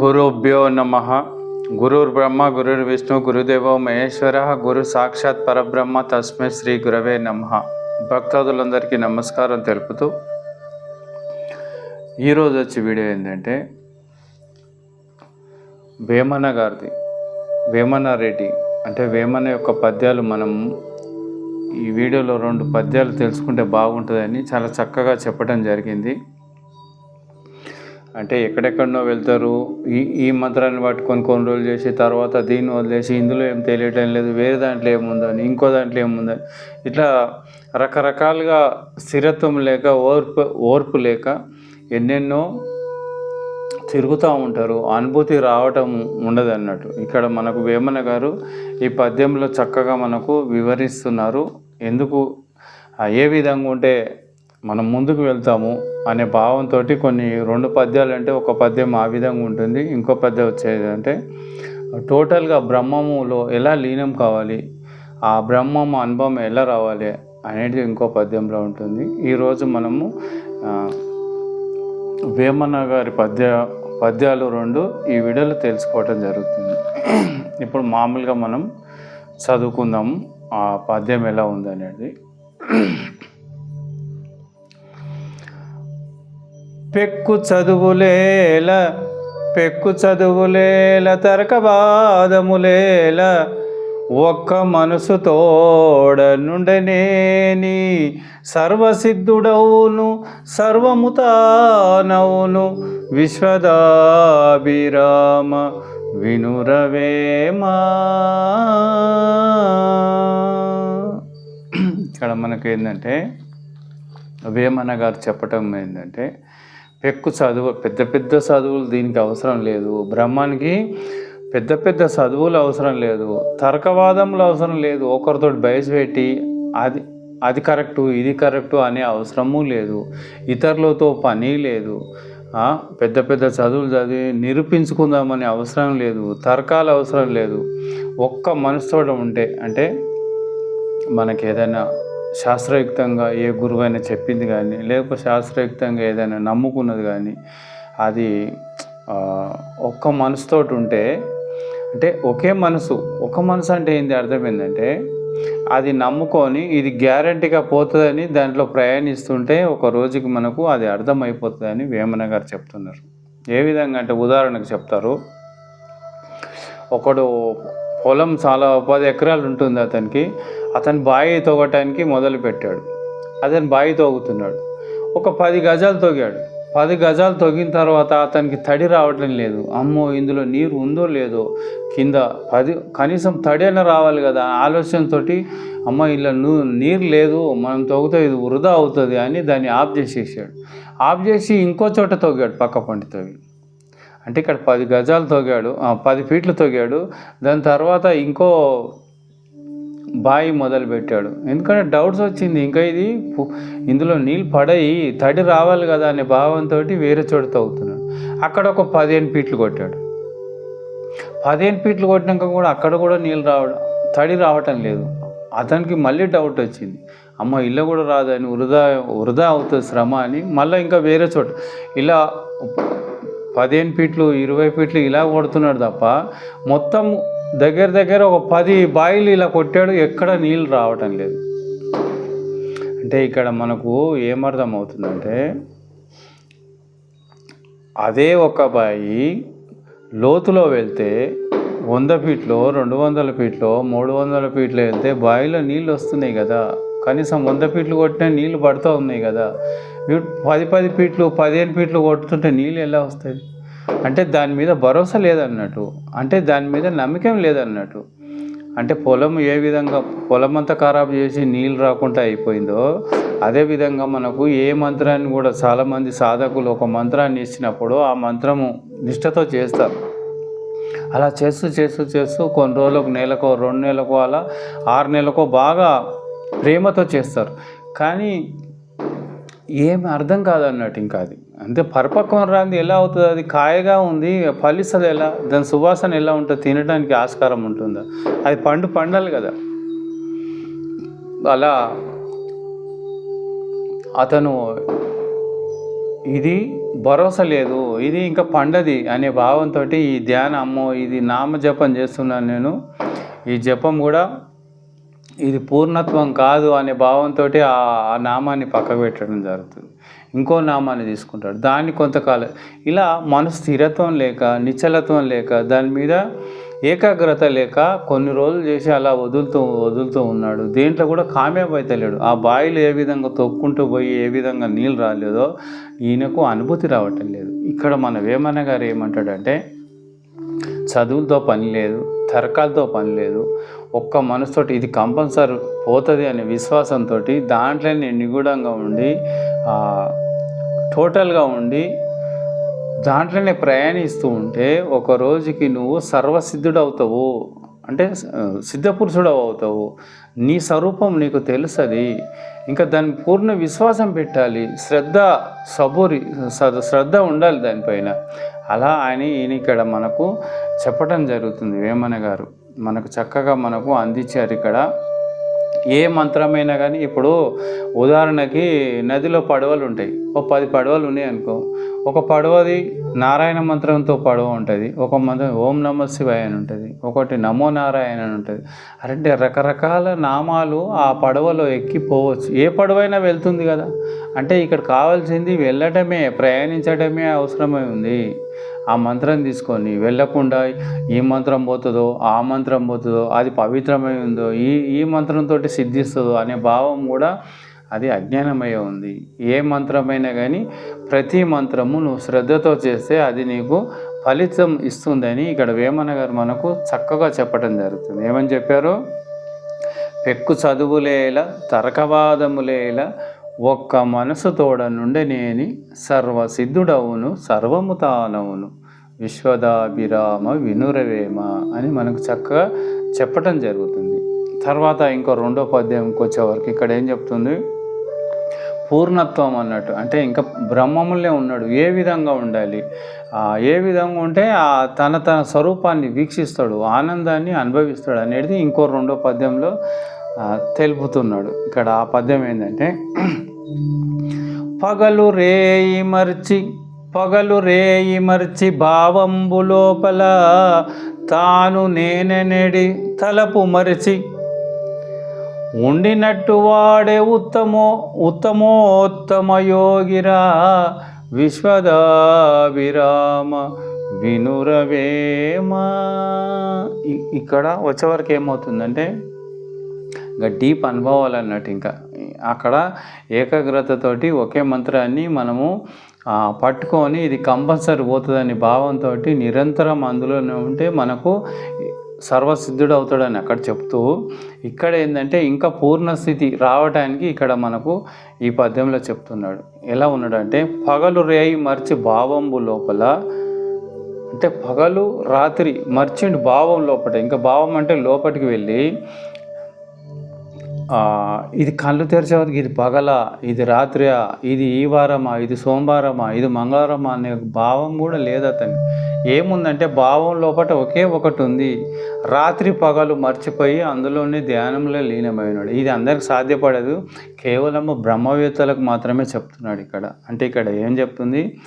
గురుభ్యో నమ. గురుర్బ్రహ్మ గురుర్విష్ణు గురుదేవో మహేశ్వర గురు సాక్షాత్ పరబ్రహ్మ తస్మై శ్రీ గురవే నమ. భక్తాదులందరికీ నమస్కారం తెలుపుతూ ఈరోజు వచ్చి వీడియో ఏంటంటే వేమన గారిది వేమన రెడ్డి. అంటే వేమన యొక్క పద్యాలు మనం ఈ వీడియోలో రెండు పద్యాలు తెలుసుకుంటే బాగుంటుందని చాలా చక్కగా చెప్పడం జరిగింది. అంటే ఎక్కడెక్కడనో వెళ్తారు. ఈ ఈ మంత్రాన్ని పట్టుకొని కొన్ని రోజులు చేసి తర్వాత దీన్ని వదిలేసి ఇందులో ఏం తెలియటం లేదు. వేరే దాంట్లో ఏముందని ఇంకో దాంట్లో ఏముందని. ఇట్లా రకరకాలుగా స్థిరత్వం లేక ఓర్పు ఓర్పు లేక ఎన్నెన్నో తిరుగుతూ ఉంటారు. అనుభూతి రావటం ఉండదు అన్నట్టు. ఇక్కడ మనకు వేమన గారు ఈ పద్యంలో చక్కగా మనకు వివరిస్తున్నారు. ఎందుకు? ఏ విధంగా ఉంటే మనం ముందుకు వెళ్తాము అనే భావంతో కొన్ని రెండు పద్యాలు అంటే ఒక పద్యం ఆ విధంగా ఉంటుంది ఇంకో పద్యం వచ్చేది అంటే టోటల్గా బ్రహ్మములో ఎలా లీనం కావాలి? ఆ బ్రహ్మము అనుభవం ఎలా రావాలి? అనేది ఇంకో పద్యంలో ఉంటుంది. ఈరోజు మనము వేమన గారి పద్య పద్యాలు రెండు ఈ వీడియోలో తెలుసుకోవటం జరుగుతుంది. ఇప్పుడు మామూలుగా మనం చదువుకుందాము ఆ పద్యం ఎలా ఉంది పెక్కు చదువులేల పెక్కు చదువులేల తరకవాదములేల ఒక్క మనసు తోడ నుండనేని సర్వసిద్ధుడవును సర్వముతానవును విశ్వదాభిరామ వినురవేమా ఇక్కడ మనకి ఏంటంటే వేమన గారు చెప్పటం ఏంటంటే పెక్కు చదువు పెద్ద పెద్ద చదువులు దీనికి అవసరం లేదు. బ్రహ్మానికి పెద్ద పెద్ద చదువులు అవసరం లేదు. తర్కవాదములు అవసరం లేదు. ఒకరితో బయసు పెట్టి అది అది కరెక్టు ఇది కరెక్టు అనే అవసరము లేదు. ఇతరులతో పని లేదు. పెద్ద పెద్ద చదువులు చదివి నిరూపించుకుందామనే అవసరం లేదు. తర్కాలు అవసరం లేదు. ఒక్క మనసుతో ఉంటే అంటే మనకి ఏదైనా శాస్త్రయుక్తంగా ఏ గురువైనా చెప్పింది కానీ లేకపోతే శాస్త్రయుక్తంగా ఏదైనా నమ్ముకున్నది కానీ అది ఒక్క మనసుతోటి ఉంటే అంటే ఒకే మనసు ఒక మనసు అంటే ఏంది అర్థమైందంటే అది నమ్ముకొని ఇది గ్యారంటీగా పోతుందని దాంట్లో ప్రయాణిస్తుంటే ఒక రోజుకి మనకు అది అర్థమైపోతుందని వేమన గారు చెప్తున్నారు. ఏ విధంగా అంటే ఉదాహరణకు చెప్తారు. ఒకడు పొలం చాలా పది ఎకరాలు ఉంటుంది అతనికి. అతను బావి తవ్వటానికి మొదలు పెట్టాడు. అతను బావి తవ్వుతున్నాడు ఒక పది గజాలు తొగాడు. పది గజాలు తొగిన తర్వాత అతనికి తడి రావటం లేదు. అమ్మో ఇందులో నీరు ఉందో లేదో కింద పది కనీసం తడి అయినా రావాలి కదా. ఆలోచనతో అమ్మ ఇలా ను- నీరు లేదు. మనం తొగితే ఇది వృధా అవుతుంది అని దాన్ని ఆఫ్ చేసేసాడు. ఆఫ్ చేసి ఇంకో చోట తొగాడు పక్క పంటి తొగి అంటే ఇక్కడ పది గజాలు తొగాడు ఆ, పది ఫీట్లు తొగాడు దాని తర్వాత ఇంకో బావి మొదలు పెట్టాడు. ఎందుకంటే డౌట్స్ వచ్చింది ఇంకా ఇది ఇందులో నీళ్ళు పడయి తడి రావాలి కదా అనే భావంతో వేరే చోట తవ్వుతున్నాడు. అక్కడ ఒక పదిహేను ఫీట్లు కొట్టాడు. పదిహేను ఫీట్లు కొట్టినాక కూడా అక్కడ కూడా నీళ్ళు రావడం తడి రావటం లేదు. అతనికి మళ్ళీ డౌట్ వచ్చింది. అమ్మ ఇల్లు కూడా రాదని వృధా వృధా అవుతుంది శ్రమ అని. మళ్ళీ ఇంకా వేరే చోట ఇలా పదిహేను ఫీట్లు ఇరవై ఫీట్లు ఇలా కొడుతున్నాడు తప్ప మొత్తం దగ్గర దగ్గర ఒక పది బాయిలు ఇలా కొట్టాడు ఎక్కడ నీళ్ళు రావటం లేదు. అంటే ఇక్కడ మనకు ఏమర్థం అవుతుందంటే అదే ఒక బాయి లోతులో వెళ్తే వంద ఫీట్లో రెండు వందల ఫీట్లో మూడు వందల ఫీట్లో వెళ్తే బావిలో నీళ్ళు వస్తున్నాయి కదా. కనీసం వంద ఫీట్లు కొట్టినా నీళ్ళు పడుతూ ఉన్నాయి కదా. పది పది ఫీట్లు పదిహేను ఫీట్లు కొట్టుతుంటే నీళ్ళు ఎలా వస్తుంది అంటే దాని మీద భరోసా లేదన్నట్టు. అంటే దాని మీద నమ్మకం లేదన్నట్టు. అంటే పొలం ఏ విధంగా పొలం అంతా ఖరాబ్ చేసి నీళ్ళు రాకుండా అయిపోయిందో అదే విధంగా మనకు ఏ మంత్రాన్ని కూడా చాలామంది సాధకులు ఒక మంత్రాన్ని ఇచ్చినప్పుడు ఆ మంత్రము నిష్ఠతో చేస్తారు. అలా చేస్తూ చేస్తూ చేస్తూ కొన్ని రోజులకు నెలకో రెండు నెలకో అలా ఆరు నెలకో బాగా ప్రేమతో చేస్తారు. కానీ ఏమి అర్థం కాదన్నట్టు ఇంకా అది. అంటే పరిపక్వం రాంది ఎలా అవుతుంది? అది కాయగా ఉంది ఫలిస్తుంది ఎలా? దాని సువాసన ఎలా ఉంటుంది? తినడానికి ఆస్కారం ఉంటుందా? అది పండు పండాలి కదా. అలా అతను ఇది భరోసా లేదు ఇది ఇంకా పండది అనే భావంతో ఈ ధ్యానం అమ్మో ఇది నామ జపం చేస్తున్నాను నేను. ఈ జపం కూడా ఇది పూర్ణత్వం కాదు అనే భావంతో ఆ నామాన్ని పక్కకు పెట్టడం జరుగుతుంది. ఇంకో నామాన్ని తీసుకుంటాడు. దాన్ని కొంతకాలం ఇలా మన స్థిరత్వం లేక నిశ్చలత్వం లేక దాని మీద ఏకాగ్రత లేక కొన్ని రోజులు చేసి అలా వదులుతూ వదులుతూ ఉన్నాడు. దేంట్లో కూడా కామయాబ్ అవుతలేడు ఆ బాయిలు ఏ విధంగా తొక్కుంటూ పోయి ఏ విధంగా నీళ్ళు రాలేదో ఈయనకు అనుభూతి రావటం లేదు. ఇక్కడ మన వేమన గారు ఏమంటాడంటే చదువులతో పని లేదు తర్కాలతో పని లేదు ఒక్క మనసుతోటి ఇది కంపల్సరీ పోతుంది అనే విశ్వాసంతో దాంట్లోనే నిగూఢంగా ఉండి టోటల్గా ఉండి దాంట్లోనే ప్రయాణిస్తూ ఉంటే ఒక రోజుకి నువ్వు సర్వసిద్ధుడు అవుతావు అంటే సిద్ధపురుషుడు అవుతావు నీ స్వరూపం నీకు తెలుస్తుంది ఇంకా దాని పూర్ణ విశ్వాసం పెట్టాలి. శ్రద్ధ సబూరి శ్రద్ధ ఉండాలి దానిపైన. అలా ఆయన ఈయన ఇక్కడ మనకు చెప్పడం జరుగుతుంది వేమన గారు. మనకు చక్కగా మనకు అందించారు ఇక్కడ. ఏ మంత్రమైనా కానీ ఇప్పుడు ఉదాహరణకి నదిలో పడవలు ఉంటాయి. ఒక పది పడవలు ఉన్నాయి అనుకో. ఒక పడవది నారాయణ మంత్రంతో పడవ ఉంటుంది ఒక మంత్రం ఓం నమ శివాయ అని ఉంటుంది ఒకటి నమో నారాయణ అని ఉంటుంది. అంటే రకరకాల నామాలు ఆ పడవలో ఎక్కిపోవచ్చు ఏ పడవైనా వెళ్తుంది కదా. అంటే ఇక్కడ కావాల్సింది వెళ్ళటమే ప్రయాణించడమే అవసరమై ఉంది. ఆ మంత్రం తీసుకొని వెళ్ళకుండా ఈ మంత్రం పోతుందో ఆ మంత్రం పోతుందో అది పవిత్రమై ఉందో ఈ ఈ మంత్రంతో సిద్ధిస్తుందో అనే భావం కూడా అది అజ్ఞానమయ ఉంది. ఏ మంత్రమైనా కానీ ప్రతి మంత్రము నువ్వు శ్రద్ధతో చేస్తే అది నీకు ఫలితం ఇస్తుందని ఇక్కడ వేమన గారు మనకు చక్కగా చెప్పడం జరుగుతుంది. ఏమని చెప్పారు? పెక్కు చదువులేల తర్కవాదములేల ఒక్క మనసు తోడ నుండి నేని సర్వసిద్ధుడవును సర్వము తానవును విశ్వదాభిరామ వినురవేమ అని మనకు చక్కగా చెప్పటం జరుగుతుంది. తర్వాత ఇంకో రెండో పద్యంకి వచ్చేవరకు ఇక్కడ ఏం చెప్తుంది? పూర్ణత్వం అన్నట్టు. అంటే ఇంకా బ్రహ్మములే ఉన్నాడు. ఏ విధంగా ఉండాలి? ఏ విధంగా ఉంటే ఆ తన తన స్వరూపాన్ని వీక్షిస్తాడు ఆనందాన్ని అనుభవిస్తాడు అనేది ఇంకో రెండో పద్యంలో తెలుపుతున్నాడు. ఇక్కడ ఆ పద్యం ఏంటంటే పగలు రేయి మర్చి పగలు రేయి మర్చి భావంబు లోపల తాను నేనెనడి తలపు మరిచి ఉండినట్టు వాడే ఉత్తమో ఉత్తమోత్తమ యోగిరా విశ్వదాభిరామ వినురవేమ. ఇక్కడ వచ్చేవరకు ఏమవుతుందంటే ఇంకా డీప్ అనుభవాలు అన్నట్టు ఇంకా. అక్కడ ఏకాగ్రతతోటి ఒకే మంత్రాన్ని మనము పట్టుకొని ఇది కంపల్సరీ పోతుందని భావంతో నిరంతరం అందులోనే ఉంటే మనకు సర్వసిద్ధుడు అవుతాడని అక్కడ చెప్తూ ఇక్కడ ఏంటంటే ఇంకా పూర్ణ స్థితి రావడానికి ఇక్కడ మనకు ఈ పద్యంలో చెప్తున్నాడు. ఎలా ఉన్నాడంటే పగలు రేయి మర్చి భావంబు లోపల అంటే పగలు రాత్రి మర్చిండు భావం లోపట ఇంకా భావం అంటే లోపలికి వెళ్ళి ఇది కళ్ళు తెరిచేవారికి ఇది పగల ఇది రాత్రియా ఇది ఈ వారమా ఇది సోమవారమా ఇది మంగళవారమా అనే భావం కూడా లేదు అతనికి. ఏముందంటే భావం లోపల ఒకే ఒకటి ఉంది రాత్రి పగలు మర్చిపోయి అందులోనే ధ్యానంలో లీనమైనాడు. ఇది అందరికి సాధ్యపడదు. కేవలము బ్రహ్మవేత్తలకు మాత్రమే చెప్తున్నాడు ఇక్కడ. అంటే ఇక్కడ ఏం చెప్తుంది?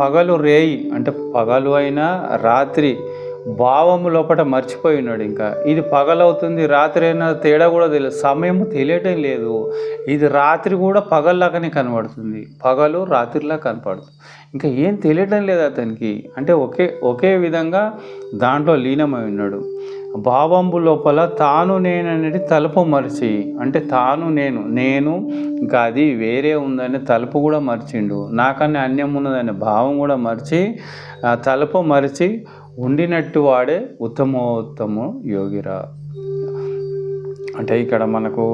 పగలు రేయి అంటే పగలు అయినా రాత్రి భావము లోపల మర్చిపోయి ఉన్నాడు ఇంకా. ఇది పగలవుతుంది రాత్రి అయినా తేడా కూడా తెలియదు. సమయం తెలియటం లేదు. ఇది రాత్రి కూడా పగల్లాగానే కనబడుతుంది. పగలు రాత్రిలా కనపడుతుంది ఇంకా ఏం తెలియటం లేదు అతనికి. అంటే ఒకే ఒకే విధంగా దాంట్లో లీనమై ఉన్నాడు. భావంబు లోపల తాను నేను అనేది తలుపు మరిచి అంటే తాను నేను నేను ఇంకా అది వేరే ఉందనే తలుపు కూడా మర్చిండు. నాకన్నా అన్యం ఉన్నదనే భావం కూడా మర్చి తలుపు మరిచి ఉండినట్టు వాడే ఉత్తమోత్తమ యోగిరా. అంటే ఇక్కడ మనకు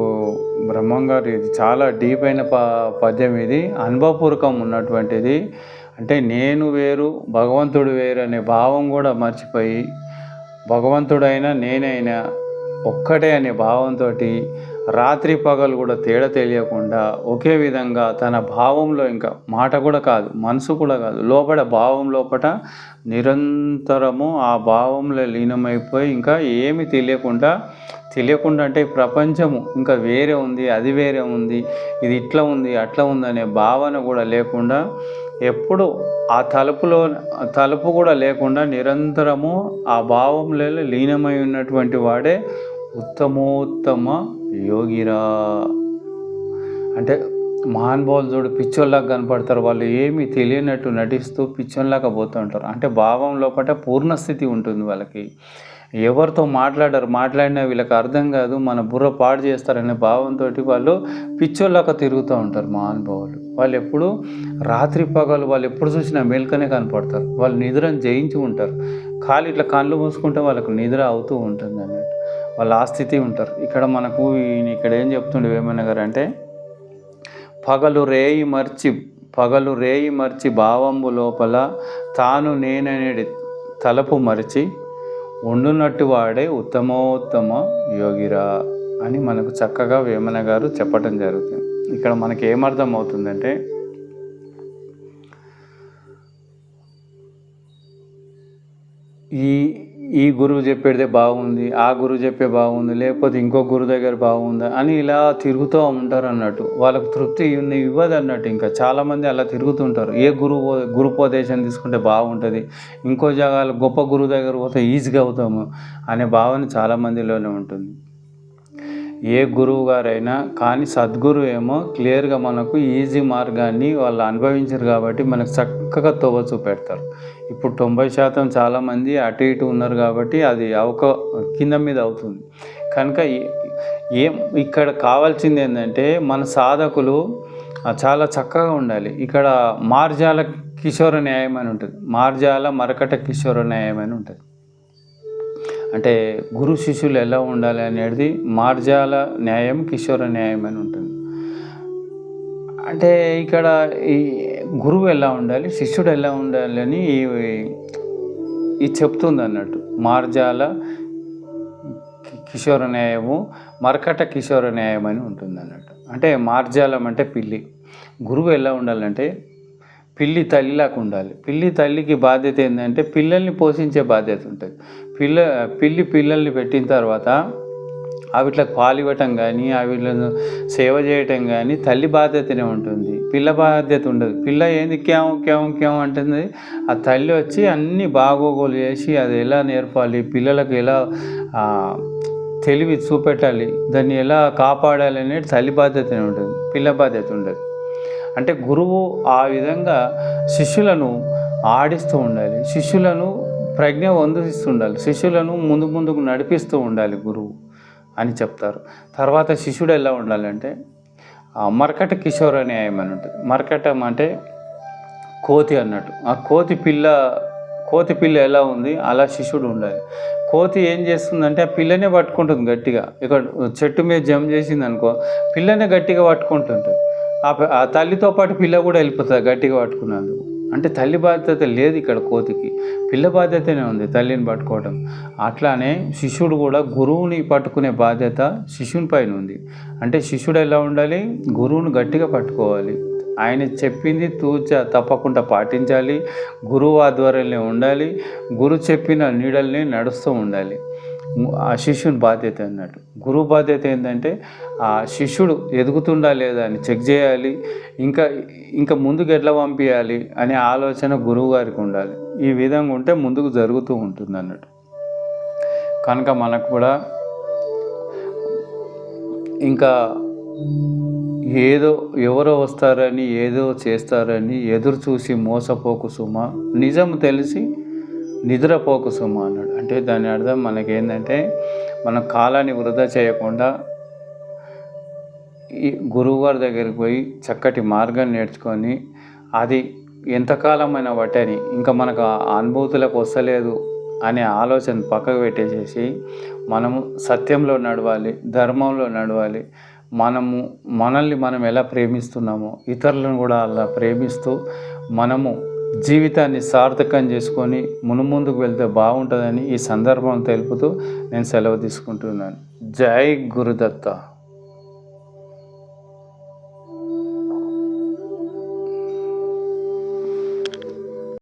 బ్రహ్మం గారు ఇది చాలా డీప్ అయిన ప పద్యం ఇది. అనుభవపూర్వకం ఉన్నటువంటిది. అంటే నేను వేరు భగవంతుడు వేరు అనే భావం కూడా మర్చిపోయి భగవంతుడైనా నేనైనా ఒక్కటే అనే భావంతో రాత్రి పగలు కూడా తేడా తెలియకుండా ఒకే విధంగా తన భావంలో ఇంకా మాట కూడా కాదు మనసు కూడా కాదు లోపల భావం లోపల నిరంతరము ఆ భావంలో లీనమైపోయి ఇంకా ఏమి తెలియకుండా తెలియకుండా అంటే ప్రపంచము ఇంకా వేరే ఉంది అది వేరే ఉంది ఇది ఇట్లా ఉంది అట్లా ఉంది అనే భావన కూడా లేకుండా ఎప్పుడు ఆ తలుపులో తలుపు కూడా లేకుండా నిరంతరము ఆ భావంలో లీనమై ఉన్నటువంటి వాడే ఉత్తమోత్తమ యోగిరా. అంటే మహానుభావులు చూడు పిచ్చోళ్ళలాగా కనపడతారు. వాళ్ళు ఏమీ తెలియనట్టు నటిస్తూ పిచ్చోళ్ళగా పోతూ ఉంటారు. అంటే భావం లోపల పూర్ణస్థితి ఉంటుంది వాళ్ళకి. ఎవరితో మాట్లాడరు మాట్లాడినా వీళ్ళకి అర్థం కాదు. మన బుర్ర పాడు చేస్తారనే భావంతో వాళ్ళు పిచ్చోళ్ళగా తిరుగుతూ ఉంటారు మహానుభావులు వాళ్ళు ఎప్పుడు రాత్రి పగలు వాళ్ళు ఎప్పుడు చూసినా మేల్కనే కనపడతారు. వాళ్ళు నిద్రను జయించి ఉంటారు. ఖాళీ ఇట్లా కళ్ళు మూసుకుంటే వాళ్ళకు నిద్ర అవుతూ ఉంటుంది అన్నట్టు. వాళ్ళు ఆ స్థితి ఉంటారు. ఇక్కడ మనకు ఇక్కడ ఏం చెప్తుండే వేమన్న గారు అంటే పగలు రేయి మర్చి పగలు రేయి మర్చి భావంబు లోపల తాను నేననేది తలపు మరిచి ఉండునట్టు వాడే ఉత్తమోత్తమ యోగిరా అని మనకు చక్కగా వేమన గారు చెప్పటం జరుగుతుంది. ఇక్కడ మనకి ఏమర్థం అవుతుందంటే ఈ ఈ గురువు చెప్పేదే బాగుంది ఆ గురువు చెప్పే బాగుంది లేకపోతే ఇంకో గురువు దగ్గర బాగుంది అని ఇలా తిరుగుతూ ఉంటారు అన్నట్టు. వాళ్ళకు తృప్తి ఇవ్వదు అన్నట్టు ఇంకా. చాలామంది అలా తిరుగుతుంటారు. ఏ గురువు గురుపోదేశం తీసుకుంటే బాగుంటుంది? ఇంకో జాగాలు గొప్ప గురువు దగ్గర పోతే ఈజీగా అవుతాము అనే భావన చాలామందిలోనే ఉంటుంది. ఏ గురువు గారైనా కానీ సద్గురు ఏమో క్లియర్గా మనకు ఈజీ మార్గాన్ని వాళ్ళు అనుభవించారు కాబట్టి మనకు చక్కగా తోవ చూపెడతారు. ఇప్పుడు తొంభై శాతం చాలామంది అటు ఇటు ఉన్నారు కాబట్టి అది అవక కింద మీద అవుతుంది. కనుక ఏం ఇక్కడ కావాల్సింది ఏంటంటే మన సాధకులు చాలా చక్కగా ఉండాలి. ఇక్కడ మార్జాల కిషోర న్యాయం అని ఉంటుంది. మార్జాల మరకట కిషోర న్యాయం అని ఉంటుంది. అంటే గురు శిష్యులు ఎలా ఉండాలి అనేది మార్జాల న్యాయం కిషోర న్యాయం అని ఉంటుంది. అంటే ఇక్కడ ఈ గురువు ఎలా ఉండాలి శిష్యుడు ఎలా ఉండాలి అని ఈ- ఇది చెప్తుంది అన్నట్టు. మార్జాల కిషోర న్యాయము మరకట కిషోర న్యాయం అని ఉంటుంది అన్నట్టు. అంటే మార్జాలం అంటే పిల్లి. గురువు ఎలా ఉండాలంటే పిల్లి తల్లిలాగా ఉండాలి. పిల్లి తల్లికి బాధ్యత ఏంటంటే పిల్లల్ని పోషించే బాధ్యత ఉంటుంది. పిల్ల పిల్లి పిల్లల్ని పెట్టిన తర్వాత అవిట్లకు పాలు ఇవ్వటం కానీ అవిట్లను సేవ చేయటం కానీ తల్లి బాధ్యతనే ఉంటుంది. పిల్ల బాధ్యత ఉండదు. పిల్ల ఏంది క్యాం క్యాం క్యాం అంటుంది. ఆ తల్లి వచ్చి అన్ని బాగోగోలు చేసి అది ఎలా నేర్పాలి పిల్లలకు ఎలా తెలివి చూపెట్టాలి దాన్ని ఎలా కాపాడాలి అనేది తల్లి బాధ్యతనే ఉంటుంది. పిల్ల బాధ్యత ఉండదు. అంటే గురువు ఆ విధంగా శిష్యులను ఆడిస్తూ ఉండాలి. శిష్యులను ప్రజ్ఞ వందిస్తూ ఉండాలి. శిష్యులను ముందు ముందుకు నడిపిస్తూ ఉండాలి గురువు అని చెప్తారు. తర్వాత శిష్యుడు ఎలా ఉండాలంటే మరకట కిషోర్ న్యాయం అని ఉంటుంది. మరకటం అంటే కోతి అన్నట్టు. ఆ కోతి పిల్ల కోతి పిల్ల ఎలా ఉంది? అలా శిష్యుడు ఉండాలి. కోతి ఏం చేస్తుందంటే ఆ పిల్లనే పట్టుకుంటుంది గట్టిగా. ఇక్కడ చెట్టు మీద జమ్ చేసింది అనుకో పిల్లనే గట్టిగా పట్టుకుంటుంటుంది. ఆ తల్లితో పాటు పిల్ల కూడా వెళ్ళిపోతుంది గట్టిగా పట్టుకున్నందుకు. అంటే తల్లి బాధ్యత లేదు ఇక్కడ కోతికి. పిల్ల బాధ్యతనే ఉంది తల్లిని పట్టుకోవడం అట్లానే శిష్యుడు కూడా గురువుని పట్టుకునే బాధ్యత శిష్యుని పైన ఉంది. అంటే శిష్యుడు ఎలా ఉండాలి? గురువుని గట్టిగా పట్టుకోవాలి. ఆయన చెప్పింది తూచ తప్పకుండా పాటించాలి. గురువు ఆధ్వర్యంలో ఉండాలి. గురు చెప్పిన నీడల్ని నడుస్తూ ఉండాలి. ఆ శిష్యుని బాధ్యత అన్నట్టు. గురువు బాధ్యత ఏంటంటే ఆ శిష్యుడు ఎదుగుతుండా లేదా అని చెక్ చేయాలి ఇంకా ఇంకా ముందుకు ఎట్లా పంపించాలి అనే ఆలోచన గురువు గారికి ఉండాలి. ఈ విధంగా ఉంటే ముందుకు జరుగుతూ ఉంటుంది అన్నట్టు. కనుక మనకు కూడా ఇంకా ఏదో ఎవరో వస్తారని ఏదో చేస్తారని ఎదురు చూసి మోసపోకు సుమ. నిజం తెలిసి నిద్రపోకు సుమ అన్నాడు అంటే దాని అర్థం మనకేంటంటే మన కాలాన్ని వృధా చేయకుండా ఈ గురువుగారి దగ్గరికి పోయి చక్కటి మార్గం నేర్చుకొని అది ఎంతకాలమైన వాటని ఇంకా మనకు ఆ అనుభూతులకు వస్తలేదు అనే ఆలోచన పక్కకు పెట్టేసేసి మనము సత్యంలో నడవాలి ధర్మంలో నడవాలి మనము మనల్ని మనం ఎలా ప్రేమిస్తున్నామో ఇతరులను కూడా అలా ప్రేమిస్తూ మనము జీవితాన్ని సార్థకం చేసుకొని మునుముందుకు వెళ్తే బాగుంటుందని ఈ సందర్భం తెలుపుతూ నేను సెలవు తీసుకుంటున్నాను. జై గురుదత్త.